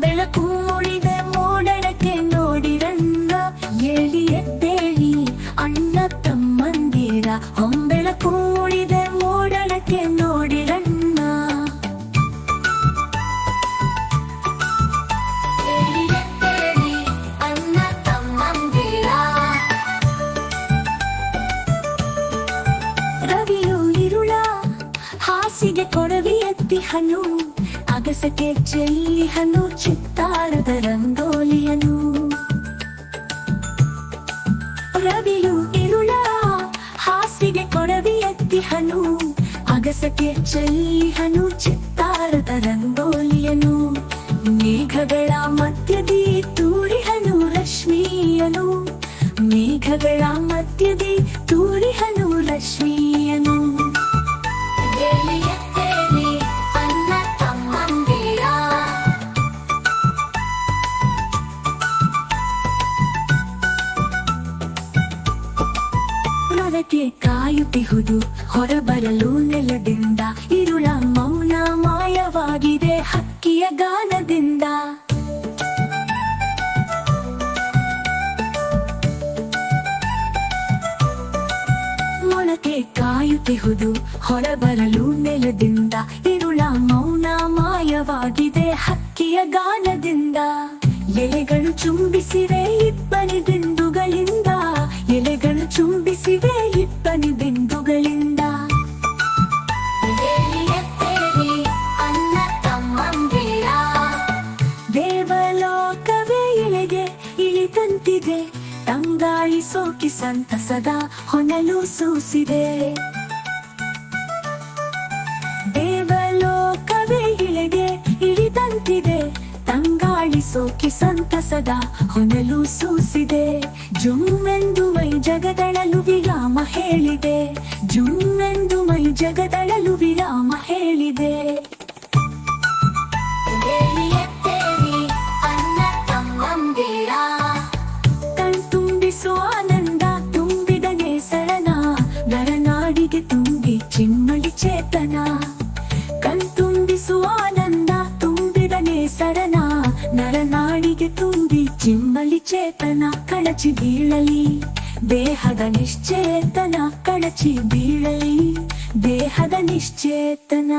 ಬೆಳಕು ಉಳಿದ ಮೋಡಣಕ್ಕೆ ನೋಡಿರನ್ನ ಎಳಿಯದ್ದೇಳಿ ಅಣ್ಣ ತಮ್ಮಂದಿರ ಹೊಂಬೆಳಕು ಉಳಿದ ಮೋಡಣಕ್ಕೆ ನೋಡಿರಣ್ಣ ಹಾಸಿಗೆ ಕೊಡವಿ ಎತ್ತಿಹನು ಅಗಸಕ್ಕೆ ಚೆಲ್ಲಿಹನು ಚಿತ್ತಾರದ ರಂಗೋಲಿಯನು. ರವಿಯು ಇರುಳ, ಹಾಸಿಗೆ ಕೊಡವಿ ಎತ್ತಿಹನು ಅಗಸಕ್ಕೆ ಚೆಲ್ಲಿಹನು ಚಿತ್ತಾರದ ರಂಗೋಲಿಯನು. ಮೇಘಗಳ ಮಧ್ಯದಿ ತೂರಿಹನು ರಶ್ಮಿಯನು. ಮೇಘಗಳ ಮಧ್ಯದಿ ತೂರಿಹನು ರಶ್ಮಿಯನು. ಮರಕ್ಕೆ ಕಾಯುತ್ತಿಹುದು. ಹೊರಬರಲು ನೆಲದಿಂದ. ಇರುಳ ಮೌನ ಮಾಯವಾಗಿದೆ ಹಕ್ಕಿಯ ಗಾನದಿಂದ. ಮೊಳಕೆ ಕಾಯುತ್ತಿಹುದು. ಹೊರಬರಲು ನೆಲದಿಂದ. ಇರುಳ ಮೌನ ಮಾಯವಾಗಿದೆ ಹಕ್ಕಿಯ ಗಾನದಿಂದ. ಎಲೆಗಳು ಚುಂಬಿಸಿವೆ ಇಬ್ಬನಿ ಇಬ್ಬನಿ ಬಿಂದುಗಳಿಂದ ದೇವಲೋಕವೇ ಇಳೆಗೆ ಇಳಿದಂತಿದೆ. ತಂಗಾಯಿ ಸೋಕಿ ಸಂತಸದ ಹೊನಲು ಸೂಸಿದೆ. ಸೋಕಿ ಸಂತಸದ ಹೊನಲು ಸೂಸಿದೆ. ಜುಮ್ಮೆಂದು ಮೈ ಜಗದಳಲು ವಿರಾಮ ಹೇಳಿದೆ. ಜುಮ್ಮೆಂದು ಮೈ ಜಗದಳಲು ನರನಾಡಿಗೆ ತುಂಬಿ ಚಿಮ್ಮಲಿ ಚೇತನ ಕಳಚಿ ಬೀಳಲಿ ದೇಹದ ನಿಶ್ಚೇತನ ಕಳಚಿ ಬೀಳಲಿ ದೇಹದ ನಿಶ್ಚೇತನ